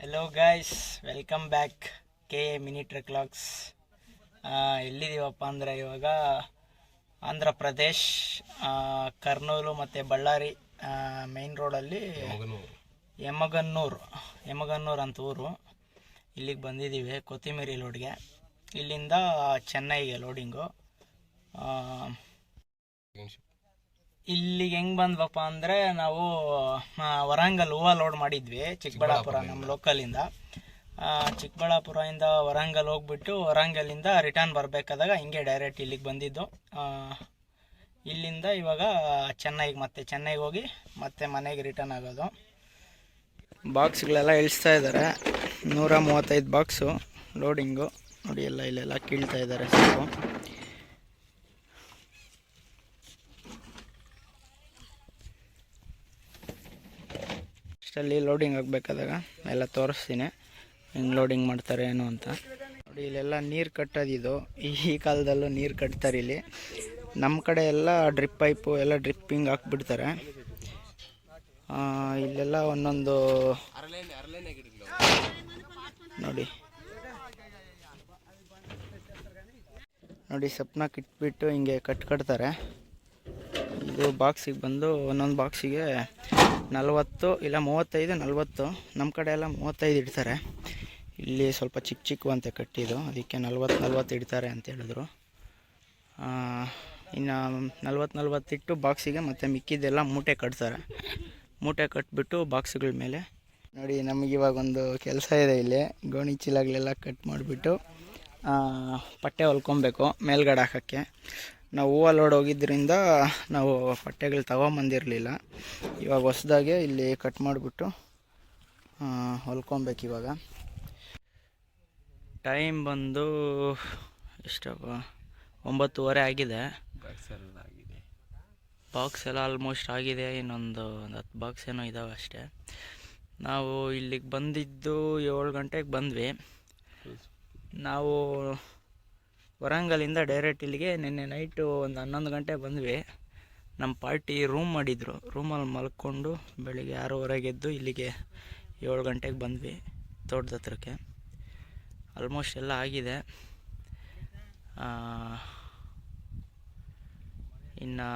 Hello guys welcome back K A mini truck logs ಎಲ್ಲಿದ್ದೀವಪ್ಪ ಅಂದರೆ ಇವಾಗ ಆಂಧ್ರ ಪ್ರದೇಶ್ ಕರ್ನೂಲು ಮತ್ತು ಬಳ್ಳಾರಿ ಮೇನ್ ರೋಡಲ್ಲಿ ಯಮಗನ್ನೂರು. ಯಮಗನ್ನೂರು ಅಂತ ಊರು. ಇಲ್ಲಿಗೆ ಬಂದಿದ್ದೀವಿ ಕೊತ್ತಿಮೀರಿ ಲೋಡ್ಗೆ ಇಲ್ಲಿಂದ ಚೆನ್ನೈಗೆ ಲೋಡಿಂಗು ಇಲ್ಲಿಗೆ ಹೆಂಗ್ ಬಂದ್ವಪ್ಪ ಅಂದ್ರೆ ನಾವು ವರಂಗಲ್ ಹೂವ ಲೋಡ್ ಮಾಡಿದ್ವಿ ಚಿಕ್ಕಬಳ್ಳಾಪುರ ನಮ್ಮ ಲೋಕಲಿಂದ ಚಿಕ್ಕಬಳ್ಳಾಪುರ ಚಿಕ್ಕಬಳ್ಳಾಪುರದಿಂದ ವರಂಗಲ್ ಹೋಗ್ಬಿಟ್ಟು ವರಂಗಲಿಂದ ರಿಟರ್ನ್ ಬರಬೇಕಾದಾಗ ಹಿಂಗೆ ಡೈರೆಕ್ಟ್ ಇಲ್ಲಿಗೆ ಬಂದಿದ್ದು. ಇಲ್ಲಿಂದ ಇವಾಗ ಚೆನ್ನೈಗೆ ಮತ್ತೆ ಚೆನ್ನೈಗೆ ಹೋಗಿ ಮತ್ತೆ ಮನೆಗೆ ರಿಟರ್ನ್ ಆಗೋದು. ಬಾಕ್ಸ್ಗಳೆಲ್ಲ ಇಳಿಸ್ತಾ ಇದ್ದಾರೆ. ನೂರ ಮೂವತ್ತೈದು ಬಾಕ್ಸು ಲೋಡಿಂಗು ನೋಡಿ ಎಲ್ಲ ಇಲ್ಲೆಲ್ಲ ಕೀಳ್ತಾ ಇದ್ದಾರೆ ಸ್ವಲ್ಪ. ಅಷ್ಟಲ್ಲಿ ಲೋಡಿಂಗ್ ಆಗಬೇಕಾದಾಗ ಎಲ್ಲ ತೋರಿಸ್ತೀನಿ. ಹೆಂಗೆ ಲೋಡಿಂಗ್ ಮಾಡ್ತಾರೆ, ಏನು ಅಂತ. ನೋಡಿ, ಇಲ್ಲೆಲ್ಲ ನೀರು ಕಟ್ಟೋದಿದು ಈ ಕಾಲದಲ್ಲೂ ನೀರು ಕಟ್ತಾರೆ ಇಲ್ಲಿ. ನಮ್ಮ ಕಡೆ ಎಲ್ಲ ಡ್ರಿಪ್ ಪೈಪು ಎಲ್ಲ ಡ್ರಿಪ್ಪಿಂಗ್ ಹಾಕ್ಬಿಡ್ತಾರೆ. ಇಲ್ಲೆಲ್ಲ ಒಂದೊಂದು ನೋಡಿ. ನೋಡಿ, ಸಪ್ನ ಕಿಟ್ಬಿಟ್ಟು ಹಿಂಗೆ ಕಟ್ ಕಟ್ತಾರೆ. ಇದು ಬಾಕ್ಸಿಗೆ ಬಂದು ಒಂದೊಂದು ಬಾಕ್ಸಿಗೆ ನಲವತ್ತು ಇಲ್ಲ ಮೂವತ್ತೈದು, ನಲ್ವತ್ತು. ನಮ್ಮ ಕಡೆ ಎಲ್ಲ ಮೂವತ್ತೈದು ಇಡ್ತಾರೆ. ಇಲ್ಲಿ ಸ್ವಲ್ಪ ಚಿಕ್ಕ ಚಿಕ್ಕ ಅಂತ ಕಟ್ಟಿದ್ದು. ಅದಕ್ಕೆ ನಲವತ್ತು ನಲ್ವತ್ತು ಇಡ್ತಾರೆ ಅಂತ ಹೇಳಿದ್ರು. ಇನ್ನು ನಲ್ವತ್ತು ಇಟ್ಟು ಬಾಕ್ಸಿಗೆ ಮತ್ತು ಮಿಕ್ಕಿದ್ದೆಲ್ಲ ಮೂಟೆ ಕಟ್ತಾರೆ. ಮೂಟೆ ಕಟ್ಬಿಟ್ಟು ಬಾಕ್ಸ್ಗಳ ಮೇಲೆ. ನೋಡಿ, ನಮಗೆ ಒಂದು ಕೆಲಸ ಇದೆ ಇಲ್ಲಿ. ಗೋಣಿ ಚೀಲಗಳೆಲ್ಲ ಕಟ್ ಮಾಡಿಬಿಟ್ಟು ಪಟ್ಟೆ ಹೊಲ್ಕೊಬೇಕು ಮೇಲ್ಗಡೆ ಹಾಕೋಕ್ಕೆ. ನಾವು ಹೂವು ಲೋಡ್ ಹೋಗಿದ್ದರಿಂದ ನಾವು ಪಟ್ಟೆಗಳು ತಗೊಂಬಂದಿರಲಿಲ್ಲ. ಇವಾಗ ಹೊಸ್ದಾಗೆ ಇಲ್ಲಿ ಕಟ್ ಮಾಡಿಬಿಟ್ಟು ಹೊಲ್ಕೊಬೇಕು ಇವಾಗ. ಟೈಮ್ ಬಂದು ಎಷ್ಟಪ್ಪ ಒಂಬತ್ತುವರೆ ಆಗಿದೆ. ಬಾಕ್ಸ್ ಎಲ್ಲ ಆಲ್ಮೋಸ್ಟ್ ಆಗಿದೆ ಇನ್ನೊಂದು ಒಂದು ಹತ್ತು ಬಾಕ್ಸ್ ಏನೋ ಇದ್ದಾವೆ ಅಷ್ಟೇ. ನಾವು ಇಲ್ಲಿಗೆ ಬಂದಿದ್ದು ಏಳು ಗಂಟೆಗೆ ಬಂದ್ವಿ. ನಾವು ವರಂಗಲಿಂದ ಡೈರೆಕ್ಟ್ ಇಲ್ಲಿಗೆ ನಿನ್ನೆ ನೈಟು ಒಂದು ಹನ್ನೊಂದು ಗಂಟೆ ಬಂದ್ವಿ. ನಮ್ಮ ಪಾರ್ಟಿ ರೂಮ್ ಮಾಡಿದರು. ರೂಮಲ್ಲಿ ಮಲ್ಕೊಂಡು ಬೆಳಿಗ್ಗೆ ಆರೂವರೆಗೆ ಎದ್ದು ಇಲ್ಲಿಗೆ ಏಳು ಗಂಟೆಗೆ ಬಂದ್ವಿ ತೋಟದ ಹತ್ರಕ್ಕೆ. ಆಲ್ಮೋಸ್ಟ್ ಎಲ್ಲ ಆಗಿದೆ. ಇನ್ನು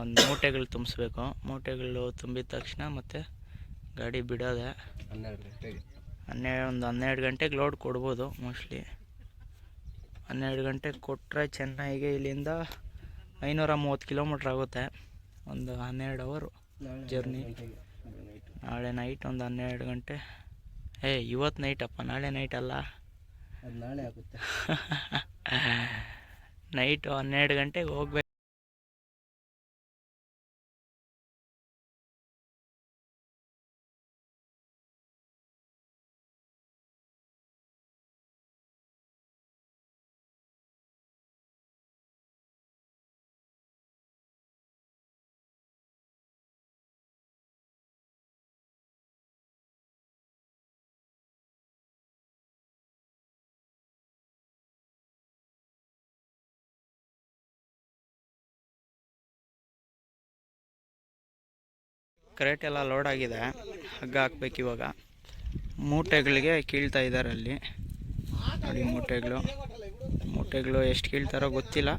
ಒಂದು ಮೂಟೆಗಳು ತುಂಬಿಸ್ಬೇಕು. ಮೂಟೆಗಳು ತುಂಬಿದ ತಕ್ಷಣ ಮತ್ತು ಗಾಡಿ ಬಿಡೋದೆ. ಹನ್ನೆರಡು ಒಂದು ಹನ್ನೆರಡು ಗಂಟೆಗೆ ಲೋಡ್ ಕೊಡ್ಬೋದು ಮೋಸ್ಟ್ಲಿ ಹನ್ನೆರಡು ಗಂಟೆಗೆ ಕೊಟ್ಟರೆ ಚೆನ್ನೈಗೆ ಇಲ್ಲಿಂದ ಐನೂರ ಮೂವತ್ತು ಕಿಲೋಮೀಟ್ರ್ ಆಗುತ್ತೆ. ಒಂದು ಹನ್ನೆರಡು ಅವರು ಜರ್ನಿ ನಾಳೆ ನೈಟ್ ಒಂದು ಹನ್ನೆರಡು ಗಂಟೆ. ಏ ಇವತ್ತು ನೈಟಪ್ಪ ನಾಳೆ ನೈಟ್ ಅಲ್ಲ? ನಾಳೆ ಆಗುತ್ತೆ. ನೈಟು ಹನ್ನೆರಡು ಗಂಟೆಗೆ ಹೋಗ್ಬೇಕು. ಕ್ರೇಟ್ ಎಲ್ಲ ಲೋಡ್ ಆಗಿದೆ. ಹಗ್ಗ ಹಾಕ್ಬೇಕು ಇವಾಗ. ಮೂಟೆಗಳಿಗೆ ಕೀಳ್ತಾ ಇದ್ದಾರೆ ಅಲ್ಲಿ. ನೋಡಿ ಮೂಟೆಗಳು. ಮೂಟೆಗಳು ಎಷ್ಟು ಕೀಳ್ತಾರೋ ಗೊತ್ತಿಲ್ಲ.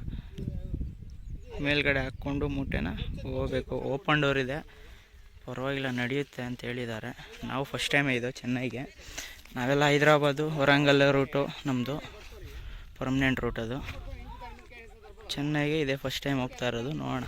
ಮೇಲ್ಗಡೆ ಹಾಕ್ಕೊಂಡು ಮೂಟೆನ ಹೋಗ್ಬೇಕು. ಓಪನ್ ಡೋರ್ ಇದೆ. ಪರವಾಗಿಲ್ಲ, ನಡೆಯುತ್ತೆ ಅಂತ ಹೇಳಿದ್ದಾರೆ. ನಾವು ಫಸ್ಟ್ ಟೈಮೇ ಇದು ಚೆನ್ನೈಗೆ. ನಾವೆಲ್ಲ ಹೈದ್ರಾಬಾದು ಹೊರಂಗಲ್ ರೂಟು ನಮ್ಮದು ಪರ್ಮನೆಂಟ್ ರೂಟ್ ಅದು. ಚೆನ್ನೈಗೆ ಇದೇ ಫಸ್ಟ್ ಟೈಮ್ ಹೋಗ್ತಾ ಇರೋದು. ನೋಡೋಣ.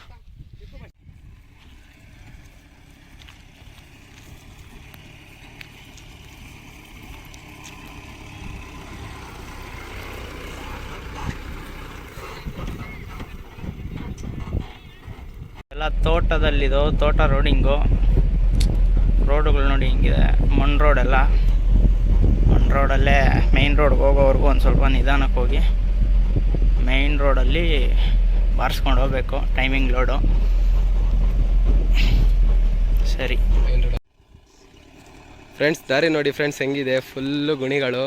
ತೋಟದಲ್ಲಿದು, ತೋಟ ರೋಡಿಂಗು, ರೋಡುಗಳು ನೋಡಿ ಹಿಂಗಿದೆ. ಮಣ್ಣು ರೋಡೆಲ್ಲ ಮಣ್ಣು ರೋಡಲ್ಲೇ ಮೇಯ್ನ್ ರೋಡ್ಗೆ ಹೋಗೋವರೆಗೂ ಒಂದು ಸ್ವಲ್ಪ ನಿಧಾನಕ್ಕೆ ಹೋಗಿ ಮೇಯ್ನ್ ರೋಡಲ್ಲಿ ಬಾರಿಸ್ಕೊಂಡು ಹೋಗ್ಬೇಕು ಟೈಮಿಂಗ್ ಲೋಡು ಸರಿ. ಫ್ರೆಂಡ್ಸ್ ದಾರಿ ನೋಡಿ ಫ್ರೆಂಡ್ಸ್ ಹೆಂಗಿದೆ? ಫುಲ್ಲು ಗುಣಿಗಳು.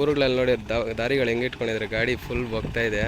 ಊರುಗಳಲ್ಲಿ ನೋಡಿ ದಾರಿಗಳು ಹೆಂಗೆ ಇಟ್ಕೊಂಡಿದ್ದಾರೆ? ಗಾಡಿ ಫುಲ್ ಹೋಗ್ತಾ ಇದೆ.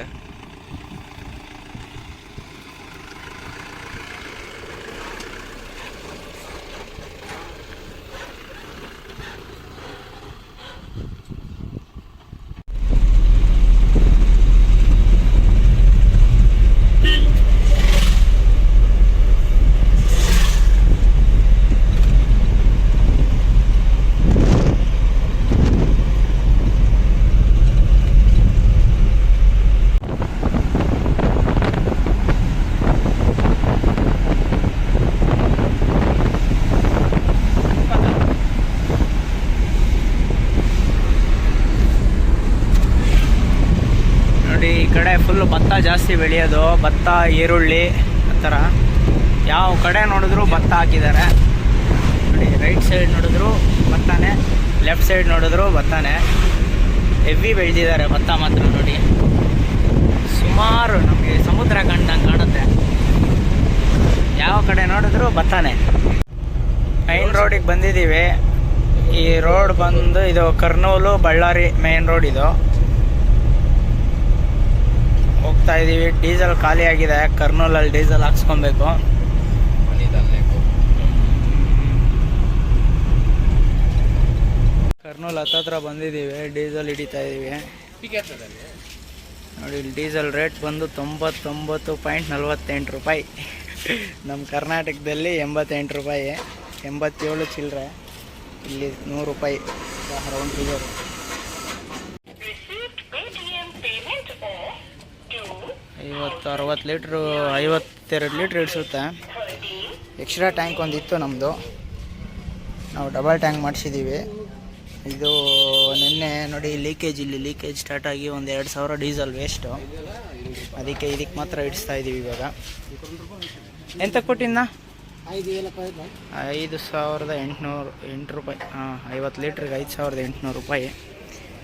ಫುಲ್ಲು ಭತ್ತ ಜಾಸ್ತಿ ಬೆಳೆಯೋದು, ಭತ್ತ, ಈರುಳ್ಳಿ, ಆ ಯಾವ ಕಡೆ ನೋಡಿದ್ರು ಭತ್ತ ಹಾಕಿದ್ದಾರೆ. ನೋಡಿ ರೈಟ್ ಸೈಡ್ ನೋಡಿದ್ರು ಭತ್ತನೇ ಲೆಫ್ಟ್ ಸೈಡ್ ನೋಡಿದ್ರು ಭತ್ತನೇ. ಹೆವಿ ಬೆಳೆದಿದ್ದಾರೆ ಭತ್ತ ಮಾತ್ರ ನೋಡಿ. ಸುಮಾರು ನಮಗೆ ಸಮುದ್ರ ಕಂಡಂಗೆ ಕಾಣುತ್ತೆ. ಯಾವ ಕಡೆ ನೋಡಿದ್ರು ಭತ್ತನೇ. ಮೈನ್ ರೋಡಿಗೆ ಬಂದಿದ್ದೀವಿ. ಈ ರೋಡ್ ಬಂದು ಇದು ಕರ್ನೂಲು, ಬಳ್ಳಾರಿ ಮೇನ್ ರೋಡ್ ಇದು. ಹೋಗ್ತಾ ಇದ್ದೀವಿ ಡೀಸೆಲ್ ಖಾಲಿ ಆಗಿದೆ. ಕರ್ನೂಲಲ್ಲಿ ಡೀಸೆಲ್ ಹಾಕ್ಸ್ಕೊಬೇಕು. ಕರ್ನೂಲ್ ಹತ್ತತ್ರ ಬಂದಿದ್ದೀವಿ. ಡೀಸೆಲ್ ಹಿಡಿತಾ ಇದ್ದೀವಿ ನೋಡಿ, ಇಲ್ಲಿ ಡೀಸೆಲ್ ರೇಟ್ ಬಂದು ತೊಂಬತ್ತೊಂಬತ್ತು ಪಾಯಿಂಟ್ ನಲ್ವತ್ತೆಂಟು ರೂಪಾಯಿ. ನಮ್ಮ ಕರ್ನಾಟಕದಲ್ಲಿ ಎಂಬತ್ತೆಂಟು ರೂಪಾಯಿ. ಎಂಬತ್ತೇಳು ಚಿಲ್ಲರೆ ಇಲ್ಲಿ ನೂರು ರೂಪಾಯಿ. ರೌಂಡ್ ಫಿಗರ್ ಅರವತ್ತು ಲೀಟ್ರು, ಐವತ್ತೆರಡು ಲೀಟ್ರ್ ಇಡಿಸುತ್ತೆ ಎಕ್ಸ್ಟ್ರಾ ಟ್ಯಾಂಕ್ ಒಂದಿತ್ತು ನಮ್ಮದು ನಾವು ಡಬಲ್ ಟ್ಯಾಂಕ್ ಮಾಡಿಸಿದ್ದೀವಿ ಇದು ನಿನ್ನೆ ನೋಡಿ ಲೀಕೇಜ್ ಇಲ್ಲಿ ಲೀಕೇಜ್ ಸ್ಟಾರ್ಟ್ ಆಗಿ ಒಂದು ಎರಡು ಸಾವಿರ ಡೀಸೆಲ್ ವೇಸ್ಟು ಅದಕ್ಕೆ ಇದಕ್ಕೆ ಮಾತ್ರ ಇಡಿಸ್ತಾ ಇದ್ದೀವಿ ಇವಾಗ. ಎಂತ ಕೊಟ್ಟಿನ್ನ ಐದು ಸಾವಿರದ ಎಂಟುನೂರು, ಎಂಟು ರೂಪಾಯಿ, ಹಾಂ, ಐವತ್ತು ಲೀಟ್ರಿಗೆ ಐದು ಸಾವಿರದ ಎಂಟುನೂರು ರೂಪಾಯಿ.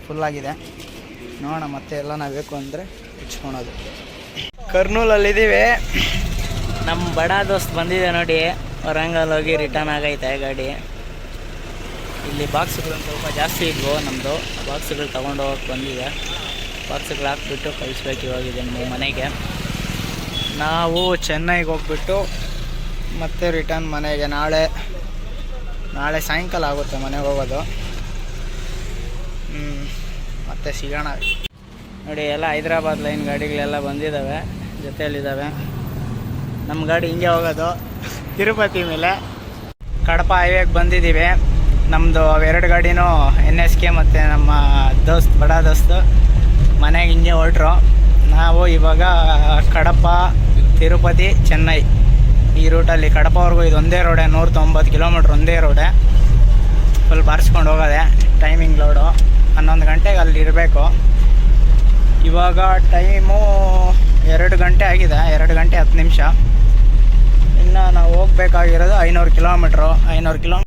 ಫುಲ್ಲಾಗಿದೆ ನೋಡೋಣ ಮತ್ತೆ ಎಲ್ಲ ನಾವು ಬೇಕು ಅಂದರೆ ಇಚ್ಕೊಳೋದು ಕರ್ನೂಲಲ್ಲಿದ್ದೀವಿ. ನಮ್ಮ ಬಡ ದೋಸ್ತ್ ಬಂದಿದೆ ನೋಡಿ. ವರಂಗಲ್ ಹೋಗಿ ರಿಟರ್ನ್ ಆಗೈತೆ ಗಾಡಿ. ಇಲ್ಲಿ ಬಾಕ್ಸ್ಗಳು ಸ್ವಲ್ಪ ಜಾಸ್ತಿ ಇದ್ವು ನಮ್ಮದು ಬಾಕ್ಸ್ಗಳು ತೊಗೊಂಡು ಹೋಗಕ್ಕೆ ಬಂದಿದೆ. ಬಾಕ್ಸ್ಗಳು ಹಾಕ್ಬಿಟ್ಟು ಕಳಿಸ್ಬೇಕು ಇವಾಗಿದೆ ನಮ್ಮ ಮನೆಗೆ. ನಾವು ಚೆನ್ನೈಗೆ ಹೋಗ್ಬಿಟ್ಟು ಮತ್ತೆ ರಿಟರ್ನ್ ಮನೆಗೆ ನಾಳೆ ನಾಳೆ ಸಾಯಂಕಾಲ ಆಗುತ್ತೆ ಮನೆಗೆ ಹೋಗೋದು. ಹ್ಞೂ ಮತ್ತೆ ಸಿಗೋಣ. ನೋಡಿ ಎಲ್ಲ ಹೈದ್ರಾಬಾದ್ ಲೈನ್ ಗಾಡಿಗಳೆಲ್ಲ ಬಂದಿದ್ದಾವೆ ಜೊತೆಯಲ್ಲಿದ್ದಾವೆ. ನಮ್ಮ ಗಾಡಿ ಹಿಂಗೆ ಹೋಗೋದು. ತಿರುಪತಿ ಮೇಲೆ ಕಡಪ ಹೈವೇಗೆ ಬಂದಿದ್ದೀವಿ. ನಮ್ಮದು ಅವೆರಡು ಗಾಡಿನೂ ಎನ್ ಎಸ್ ಕೆ ಮತ್ತು ನಮ್ಮ ದೋಸ್ತ್, ಬಡ ದೋಸ್ತು ಮನೆಗೆ ಹಿಂಗೆ ಹೊರಟ್ರು. ನಾವು ಇವಾಗ ಕಡಪ, ತಿರುಪತಿ, ಚೆನ್ನೈ ಈ ರೂಟಲ್ಲಿ ಕಡಪವರೆಗೂ ಇದು ಒಂದೇ ರೋಡೆ ನೂರ ತೊಂಬತ್ತು ಕಿಲೋಮೀಟ್ರ್ ಒಂದೇ ರೋಡೆ ಫುಲ್ ಬಾರಿಸ್ಕೊಂಡು ಹೋಗೋದೆ ಟೈಮಿಂಗ್ ಲೋಡು ಹನ್ನೊಂದು ಗಂಟೆಗೆ ಅಲ್ಲಿ ಇರಬೇಕು ಇವಾಗ ಟೈಮು ಆಗಿದೆ ಎರಡು ಗಂಟೆ ಹತ್ತು ನಿಮಿಷ. ಇನ್ನು ನಾವು ಹೋಗ್ಬೇಕಾಗಿರೋದು ಐನೂರು ಕಿಲೋಮೀಟ್ರು. ಐನೂರು ಕಿಲೋ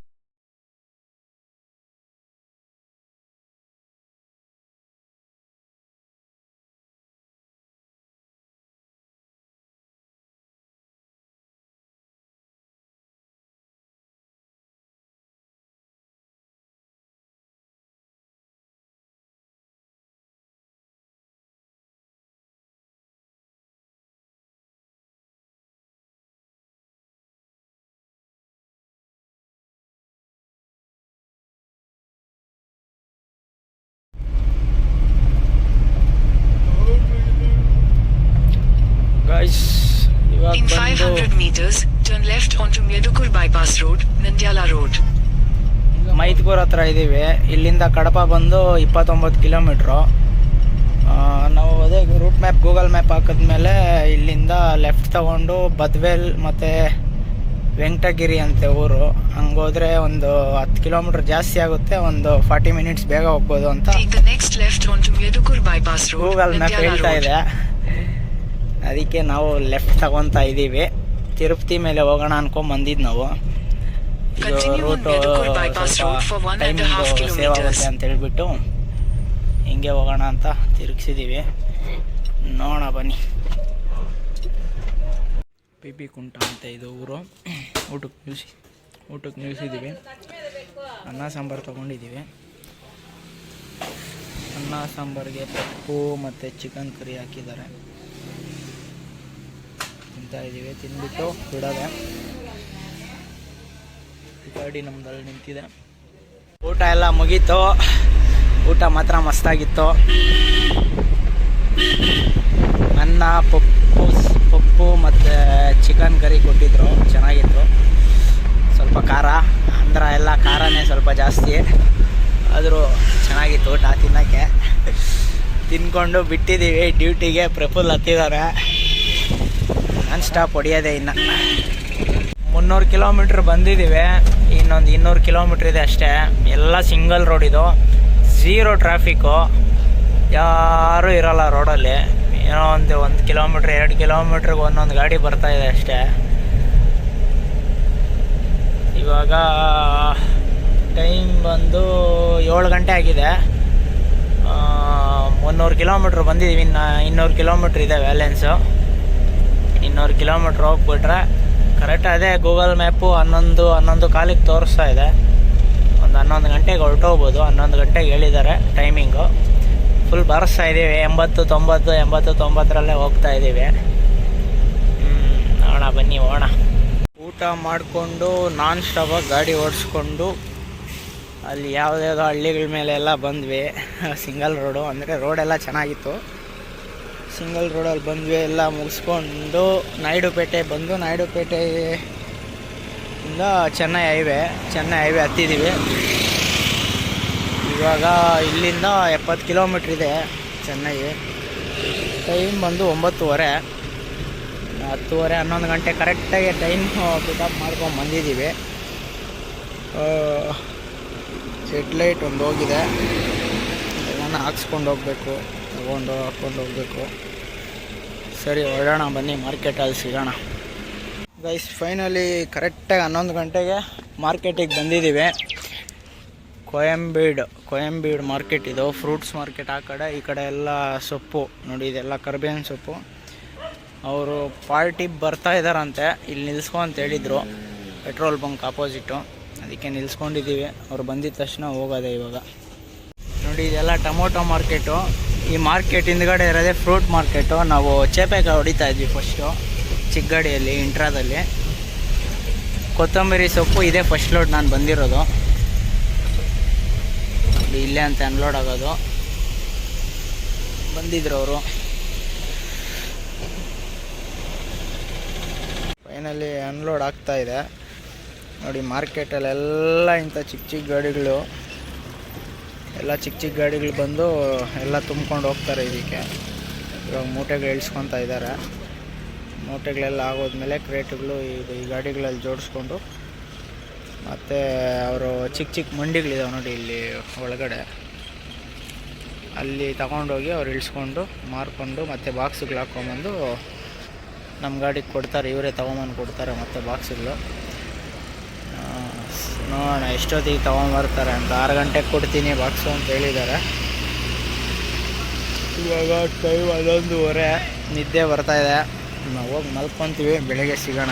ಗಾಯ್ಸ್ ಇವಾಗ In ಬಂದು 500 meters, turn left onto Medukur Bypass Road, Nandyal Road. ಮೈತ್ಕೂರ್ ಹತ್ರ ಇದ್ದೀವಿ ಇಲ್ಲಿಂದ ಕಡಪ ಬಂದು ಇಪ್ಪತ್ತೊಂಬತ್ತು ಕಿಲೋಮೀಟ್ರು ನಾವು ಅದೇ ರೂಟ್ ಮ್ಯಾಪ್ ಗೂಗಲ್ ಮ್ಯಾಪ್ ಹಾಕಿದ್ಮೇಲೆ ಇಲ್ಲಿಂದ ಲೆಫ್ಟ್ ತಗೊಂಡು ಬದ್ವೆಲ್ ಮತ್ತು ವೆಂಕಟಗಿರಿ ಅಂತೆ ಊರು. ಹಂಗೋದ್ರೆ ಒಂದು ಹತ್ತು ಕಿಲೋಮೀಟ್ರ್ ಜಾಸ್ತಿ ಆಗುತ್ತೆ. ಒಂದು ಫಾರ್ಟಿ ಮಿನಿಟ್ಸ್ ಬೇಗ ಹೋಗ್ಬೋದು ಅಂತ. Take the next left onto Medukur Bypass Road, Google map ಹೇಳ್ತಾ Road. ಇದೆ. ಅದಕ್ಕೆ ನಾವು ಲೆಫ್ಟ್ ತಗೊತಾ ಇದ್ದೀವಿ. ತಿರುಪತಿ ಮೇಲೆ ಹೋಗೋಣ ಅನ್ಕೊಂಡ್ ಬಂದಿದ್ದು ನಾವು ರೂಟು ಟೈಮಿಂಗು ಸೇವ್ ಆಗುತ್ತೆ ಅಂತ ಹೇಳ್ಬಿಟ್ಟು ಹಿಂಗೆ ಹೋಗೋಣ ಅಂತ ತಿರುಗಿಸಿದ್ದೀವಿ ನೋಡೋಣ ಬನ್ನಿ. ಪಿ ಪಿ ಕುಂಟ ಅಂತ ಇದು ಊರು. ಊಟಕ್ಕೆ ನಿಲ್ಸಿ ಊಟಕ್ಕೆ ನಿಲ್ಸಿದ್ದೀವಿ ಅನ್ನ ಸಾಂಬಾರು ತೊಗೊಂಡಿದ್ದೀವಿ. ಅನ್ನ ಸಾಂಬಾರಿಗೆ ಪಪ್ಪು ಮತ್ತು ಚಿಕನ್ ಕರಿ ಹಾಕಿದ್ದಾರೆ. ತಿಂತಾ ಇದ್ದೀವಿ. ತಿಂದ್ಬಿಟ್ಟು ಬಿಡೋದೆ. ಗಾಡಿ ನಮ್ದಲ್ಲಿ ನಿಂತಿದೆ. ಊಟ ಎಲ್ಲ ಮುಗೀತು. ಊಟ ಮಾತ್ರ ಮಸ್ತಾಗಿತ್ತು. ಅನ್ನ, ಪಪ್ಪು ಪಪ್ಪು ಮತ್ತು ಚಿಕನ್ ಕರಿ ಕೊಟ್ಟಿದ್ರು. ಚೆನ್ನಾಗಿತ್ತು. ಸ್ವಲ್ಪ ಖಾರ. ಅಂದ್ರ ಎಲ್ಲ ಖಾರನೇ ಸ್ವಲ್ಪ ಜಾಸ್ತಿ. ಆದರೂ ಚೆನ್ನಾಗಿತ್ತು ಊಟ ತಿನ್ನೋಕ್ಕೆ. ತಿನ್ಕೊಂಡು ಬಿಟ್ಟಿದ್ದೀವಿ. ಡ್ಯೂಟಿಗೆ ಪ್ರಫುಲ್ ಹತ್ತಿದ್ದಾರೆ ನಾನ್ ಸ್ಟಾಪ್ ಹೊಡಿಯೋದೇ ಇನ್ನು. ಮುನ್ನೂರು ಕಿಲೋಮೀಟ್ರ್ ಬಂದಿದ್ದೀವಿ. ಇನ್ನೊಂದು ಇನ್ನೂರು ಕಿಲೋಮೀಟ್ರ್ ಇದೆ ಅಷ್ಟೇ. ಎಲ್ಲ ಸಿಂಗಲ್ ರೋಡ್ ಇದು. ಝೀರೋ ಟ್ರಾಫಿಕ್ಕು ಯಾರೂ ಇರಲ್ಲ ರೋಡಲ್ಲಿ ಏನೋ ಒಂದು ಒಂದು ಕಿಲೋಮೀಟ್ರ್, ಎರಡು ಕಿಲೋಮೀಟ್ರಿಗೆ ಒಂದೊಂದು ಗಾಡಿ ಬರ್ತಾ ಇದೆ ಅಷ್ಟೇ. ಇವಾಗ ಟೈಮ್ ಬಂದು ಏಳು ಗಂಟೆ ಆಗಿದೆ. ಮುನ್ನೂರು ಕಿಲೋಮೀಟ್ರ್ ಬಂದಿದ್ದೀವಿ. ಇನ್ನು ಇನ್ನೂರು ಕಿಲೋಮೀಟ್ರ್ ಇದೆ ವ್ಯಾಲೆನ್ಸು ಇನ್ನೂರು ಕಿಲೋಮೀಟ್ರ್ ಹೋಗ್ಬಿಟ್ರೆ ಕರೆಕ್ಟ್ ಅದೇ ಗೂಗಲ್ ಮ್ಯಾಪು ಹನ್ನೊಂದು ಹನ್ನೊಂದು ಕಾಲಿಗೆ ತೋರಿಸ್ತಾ ಇದೆ. ಒಂದು ಹನ್ನೊಂದು ಗಂಟೆಗೆ ಹೊರಟೋಗ್ಬೋದು. ಹನ್ನೊಂದು ಗಂಟೆಗೆ ಹೇಳಿದ್ದಾರೆ ಟೈಮಿಂಗು ಫುಲ್ ಬರೆಸ್ತಾ ಇದ್ದೀವಿ ಎಂಬತ್ತು, ತೊಂಬತ್ತು, ಎಂಬತ್ತು, ತೊಂಬತ್ತರಲ್ಲೇ ಹೋಗ್ತಾ ಇದ್ದೀವಿ ಹ್ಞೂ ನೋಡೋಣ, ಬನ್ನಿ ಹೋಣ ಊಟ ಮಾಡಿಕೊಂಡು ನಾನ್ ಸ್ಟಾಪಾಗಿ ಗಾಡಿ ಓಡಿಸ್ಕೊಂಡು ಅಲ್ಲಿ ಯಾವುದ್ಯಾವುದೋ ಹಳ್ಳಿಗಳ ಮೇಲೆ ಎಲ್ಲ ಬಂದ್ವಿ. ಸಿಂಗಲ್ ರೋಡು ಅಂದರೆ ರೋಡೆಲ್ಲ ಚೆನ್ನಾಗಿತ್ತು. ಸಿಂಗಲ್ ರೋಡಲ್ಲಿ ಬಂದ್ವಿ, ಎಲ್ಲ ಮುಗಿಸ್ಕೊಂಡು ನಾಯ್ಡುಪೇಟೆ ಬಂದು ನಾಯ್ಡುಪೇಟೆಯಿಂದ ಚೆನ್ನೈ ಹೈವೇ ಚೆನ್ನೈ ಹೈವೇ ಹತ್ತಿದ್ದೀವಿ ಇವಾಗ ಇಲ್ಲಿಂದ ಎಪ್ಪತ್ತು ಕಿಲೋಮೀಟ್ರ್ ಇದೆ ಚೆನ್ನೈ. ಟೈಮ್ ಬಂದು ಒಂಬತ್ತುವರೆ. ಹತ್ತುವರೆ ಹನ್ನೊಂದು ಗಂಟೆ ಕರೆಕ್ಟಾಗಿ ಟೈಮ್ ಪಿಕಪ್ ಮಾಡ್ಕೊಂಡು ಬಂದಿದ್ದೀವಿ ಹೆಡ್ಲೈಟ್ ಒಂದು ಹೋಗಿದೆ. ಅದನ್ನು ಹಾಕ್ಸ್ಕೊಂಡು ಹೋಗ್ಬೇಕು. ತಗೊಂಡು ಹಾಕ್ಕೊಂಡು ಹೋಗಬೇಕು. ಸರಿ, ಹೊರಡೋಣ, ಬನ್ನಿ ಮಾರ್ಕೆಟಲ್ಲಿ ಸಿಗೋಣ. ಗೈಸ್ ಫೈನಲಿ ಕರೆಕ್ಟಾಗಿ ಹನ್ನೊಂದು ಗಂಟೆಗೆ ಮಾರ್ಕೆಟಿಗೆ ಬಂದಿದ್ದೀವಿ. ಕೊಯಂಬೀಡ್ ಕೊಯಂಬೀಡ್ ಮಾರ್ಕೆಟ್ ಇದು. ಫ್ರೂಟ್ಸ್ ಮಾರ್ಕೆಟ್ ಆ ಕಡೆ, ಈ ಕಡೆ ಎಲ್ಲ ಸೊಪ್ಪು. ನೋಡಿ, ಇದೆಲ್ಲ ಕರ್ಬೇವಿನ ಸೊಪ್ಪು. ಅವರು ಪಾರ್ಟಿ ಬರ್ತಾ ಇದ್ದಾರಂತೆ. ಇಲ್ಲಿ ನಿಲ್ಸ್ಕೊ ಅಂತ ಹೇಳಿದರು. ಪೆಟ್ರೋಲ್ ಬಂಕ್ ಆಪೋಸಿಟು ಅದಕ್ಕೆ ನಿಲ್ಸ್ಕೊಂಡಿದ್ದೀವಿ. ಅವ್ರು ಬಂದಿದ ತಕ್ಷಣ ಹೋಗೋದೆ ಇವಾಗ. ನೋಡಿ, ಇದೆಲ್ಲ ಟೊಮೊಟೊ ಮಾರ್ಕೆಟು. ಈ ಮಾರ್ಕೆಟ್ ಹಿಂದ್ಗಡೆ ಇರೋದೇ ಫ್ರೂಟ್ ಮಾರ್ಕೆಟು. ನಾವು ಚೇಪೆಕಾಯಿ ಹೊಡಿತಾ ಇದ್ವಿ ಫಸ್ಟು ಚಿಕ್ಕ ಗಾಡಿಯಲ್ಲಿ ಇಂಟ್ರಾದಲ್ಲಿ. ಕೊತ್ತಂಬರಿ ಸೊಪ್ಪು ಇದೇ ಫಸ್ಟ್ ಲೋಡ್ ನಾನು ಬಂದಿರೋದು. ಇಲ್ಲೇ ಅಂತ ಅನ್ಲೋಡ್ ಆಗೋದು. ಬಂದಿದ್ರು ಅವರು. ಫೈನಲಿ ಅನ್ಲೋಡ್ ಆಗ್ತಾ ಇದೆ. ನೋಡಿ, ಮಾರ್ಕೆಟಲ್ಲೆಲ್ಲ ಇಂಥ ಚಿಕ್ಕ ಚಿಕ್ಕ ಗಾಡಿಗಳು. ಎಲ್ಲ ಚಿಕ್ಕ ಚಿಕ್ಕ ಗಾಡಿಗಳು ಬಂದು ಎಲ್ಲ ತುಂಬ್ಕೊಂಡು ಹೋಗ್ತಾರೆ ಇದಕ್ಕೆ. ಇವಾಗ ಮೂಟೆಗಳು ಇಳಿಸ್ಕೊತಾ ಇದ್ದಾರೆ. ಮೂಟೆಗಳೆಲ್ಲ ಆಗೋದ್ಮೇಲೆ ಕ್ರೇಟ್ಗಳು ಇದು ಈ ಗಾಡಿಗಳಲ್ಲಿ ಜೋಡಿಸ್ಕೊಂಡು ಮತ್ತು ಅವರು ಚಿಕ್ಕ ಚಿಕ್ಕ ಮಂಡಿಗಳಿದಾವೆ ನೋಡಿ ಇಲ್ಲಿ ಒಳಗಡೆ. ಅಲ್ಲಿ ತಗೊಂಡೋಗಿ ಅವ್ರು ಇಳಿಸ್ಕೊಂಡು ಮಾರ್ಕೊಂಡು ಮತ್ತು ಬಾಕ್ಸ್ಗಳು ಹಾಕ್ಕೊಂಬಂದು ನಮ್ಮ ಗಾಡಿಗೆ ಕೊಡ್ತಾರೆ. ಇವರೇ ತೊಗೊಂಬಂದು ಕೊಡ್ತಾರೆ ಮತ್ತು ಬಾಕ್ಸ್ಗಳು. ನೋಡೋಣ, ಎಷ್ಟೊತ್ತಿಗೆ ತೊಗೊಂಬರ್ತಾರೆ ಅಂತ. ಆರು ಗಂಟೆಗೆ ಕೊಡ್ತೀನಿ ಬಾಕ್ಸು ಅಂತ ಹೇಳಿದ್ದಾರೆ. ಇವಾಗ ಟೈಮ್ ಅದೊಂದುವರೆ ನಿದ್ದೆ ಬರ್ತಾಯಿದೆ ನಾವು ಹೋಗಿ ಮಲ್ಕೊತೀವಿ, ಬೆಳಗ್ಗೆ ಸಿಗೋಣ.